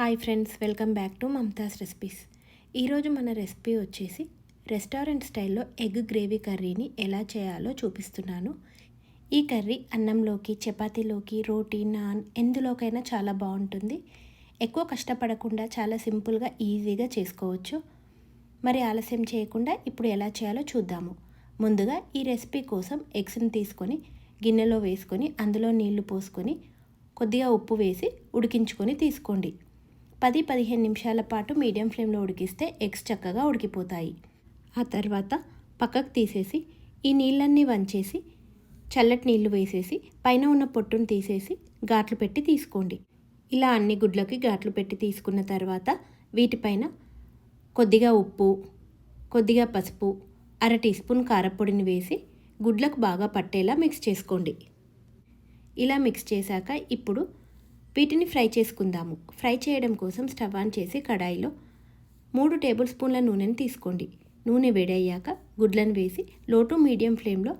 Hi friends welcome back to Mamata's recipes. ఈరోజు మన recipe వచ్చేసి రెస్టారెంట్ స్టైల్లో ఎగ్ గ్రేవీ కర్రీని ఎలా చేయాలో చూపిస్తున్నాను. ఈ కర్రీ అన్నంలోకి చపాతీలోకి రోటీ నాన్ ఎందులోకైనా చాలా బాగుంటుంది. ఎక్కువ కష్టపడకుండా చాలా సింపుల్గా ఈజీగా చేసుకోవచ్చు. మరి ఆలస్యం చేయకుండా ఇప్పుడు ఎలా చేయాలో చూద్దాము. ముందుగా ఈ రెసిపీ కోసం ఎగ్స్ని తీసుకొని గిన్నెలో వేసుకొని అందులో నీళ్ళు పోసుకొని కొద్దిగా ఉప్పు వేసి ఉడికించుకొని తీసుకోండి. పది పదిహేను నిమిషాల పాటు మీడియం ఫ్లేమ్లో ఉడికిస్తే ఎగ్స్ చక్కగా ఉడికిపోతాయి. ఆ తర్వాత పక్కకు తీసేసి ఈ నీళ్ళన్నీ వంచేసి చల్లటి నీళ్ళు వేసేసి పైన ఉన్న పొట్టును తీసేసి ఘాట్లు పెట్టి తీసుకోండి. ఇలా అన్ని గుడ్లకి ఘాట్లు పెట్టి తీసుకున్న తర్వాత వీటిపైన కొద్దిగా ఉప్పు కొద్దిగా పసుపు అర టీ స్పూన్ కారపొడిని వేసి గుడ్లకు బాగా పట్టేలా మిక్స్ చేసుకోండి. ఇలా మిక్స్ చేశాక ఇప్పుడు వీటిని ఫ్రై చేసుకుందాము. ఫ్రై చేయడం కోసం స్టవ్ ఆన్ చేసి కడాయిలో మూడు టేబుల్ స్పూన్ల నూనెని తీసుకోండి. నూనె వేడయ్యాక గుడ్లను వేసి లో టు మీడియం ఫ్లేమ్లో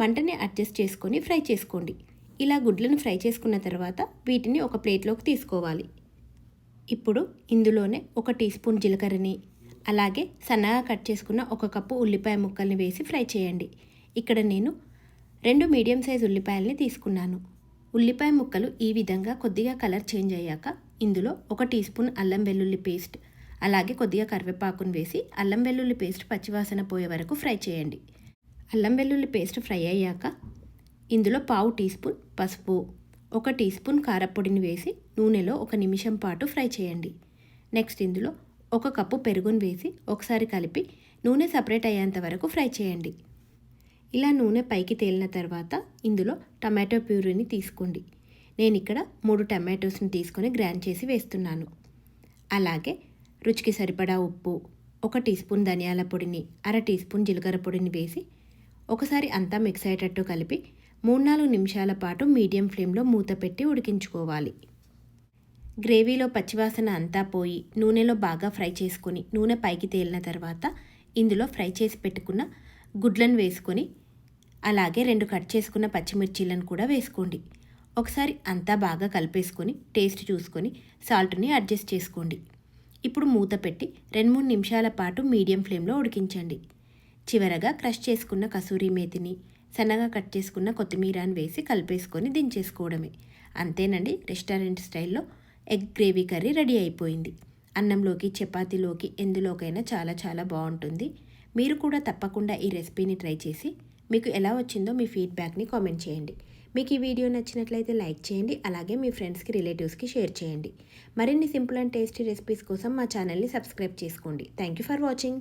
మంటని అడ్జస్ట్ చేసుకొని ఫ్రై చేసుకోండి. ఇలా గుడ్లను ఫ్రై చేసుకున్న తర్వాత వీటిని ఒక ప్లేట్లోకి తీసుకోవాలి. ఇప్పుడు ఇందులోనే ఒక టీ స్పూన్ జీలకర్రని అలాగే సన్నగా కట్ చేసుకున్న ఒక కప్పు ఉల్లిపాయ ముక్కల్ని వేసి ఫ్రై చేయండి. ఇక్కడ నేను రెండు మీడియం సైజ్ ఉల్లిపాయల్ని తీసుకున్నాను. ఉల్లిపాయ ముక్కలు ఈ విధంగా కొద్దిగా కలర్ చేంజ్ అయ్యాక ఇందులో ఒక టీ స్పూన్ అల్లం వెల్లుల్లి పేస్ట్ అలాగే కొద్దిగా కరివేపాకును వేసి అల్లం వెల్లుల్లి పేస్ట్ పచ్చివాసన పోయే వరకు ఫ్రై చేయండి. అల్లం వెల్లుల్లి పేస్ట్ ఫ్రై అయ్యాక ఇందులో పావు టీ స్పూన్ పసుపు ఒక టీ స్పూన్ కారపొడిని వేసి నూనెలో ఒక నిమిషం పాటు ఫ్రై చేయండి. నెక్స్ట్ ఇందులో ఒక కప్పు పెరుగును వేసి ఒకసారి కలిపి నూనె సపరేట్ అయ్యేంత వరకు ఫ్రై చేయండి. ఇలా నూనె పైకి తేలిన తర్వాత ఇందులో టమాటో ప్యూరీని తీసుకోండి. నేను ఇక్కడ మూడు టమాటోస్ని తీసుకొని గ్రైండ్ చేసి వేస్తున్నాను. అలాగే రుచికి సరిపడా ఉప్పు ఒక టీ స్పూన్ ధనియాల పొడిని అర టీ స్పూన్ జీలకర్ర పొడిని వేసి ఒకసారి అంతా మిక్స్ అయ్యేటట్టు కలిపి మూడు నాలుగు నిమిషాల పాటు మీడియం ఫ్లేమ్లో మూత పెట్టి ఉడికించుకోవాలి. గ్రేవీలో పచ్చివాసన అంతా పోయి నూనెలో బాగా ఫ్రై చేసుకొని నూనె పైకి తేలిన తర్వాత ఇందులో ఫ్రై చేసి పెట్టుకున్న గుడ్లను వేసుకొని అలాగే రెండు కట్ చేసుకున్న పచ్చిమిర్చీలను కూడా వేసుకోండి. ఒకసారి అంతా బాగా కలిపేసుకొని టేస్ట్ చూసుకొని సాల్ట్ని అడ్జస్ట్ చేసుకోండి. ఇప్పుడు మూత పెట్టి రెండు మూడు నిమిషాల పాటు మీడియం ఫ్లేమ్లో ఉడికించండి. చివరగా క్రష్ చేసుకున్న కసూరి మేతిని సన్నగా కట్ చేసుకున్న కొత్తిమీరని వేసి కలిపేసుకొని దించేసుకోవడమే. అంతేనండి రెస్టారెంట్ స్టైల్లో ఎగ్ గ్రేవీ కర్రీ రెడీ అయిపోయింది. అన్నంలోకి చపాతీలోకి ఎందులోకైనా చాలా చాలా బాగుంటుంది. మీరు కూడా తప్పకుండా ఈ రెసిపీని ట్రై చేసి మీకు ఎలా వచ్చిందో మీ ఫీడ్బ్యాక్ని కామెంట్ చేయండి. మీకు ఈ వీడియో నచ్చినట్లయితే లైక్ చేయండి అలాగే మీ ఫ్రెండ్స్కి రిలేటివ్స్కి షేర్ చేయండి. మరిన్ని సింపుల్ అండ్ టేస్టీ రెసిపీస్ కోసం మా ఛానల్ని సబ్స్క్రైబ్ చేసుకోండి. Thank you for watching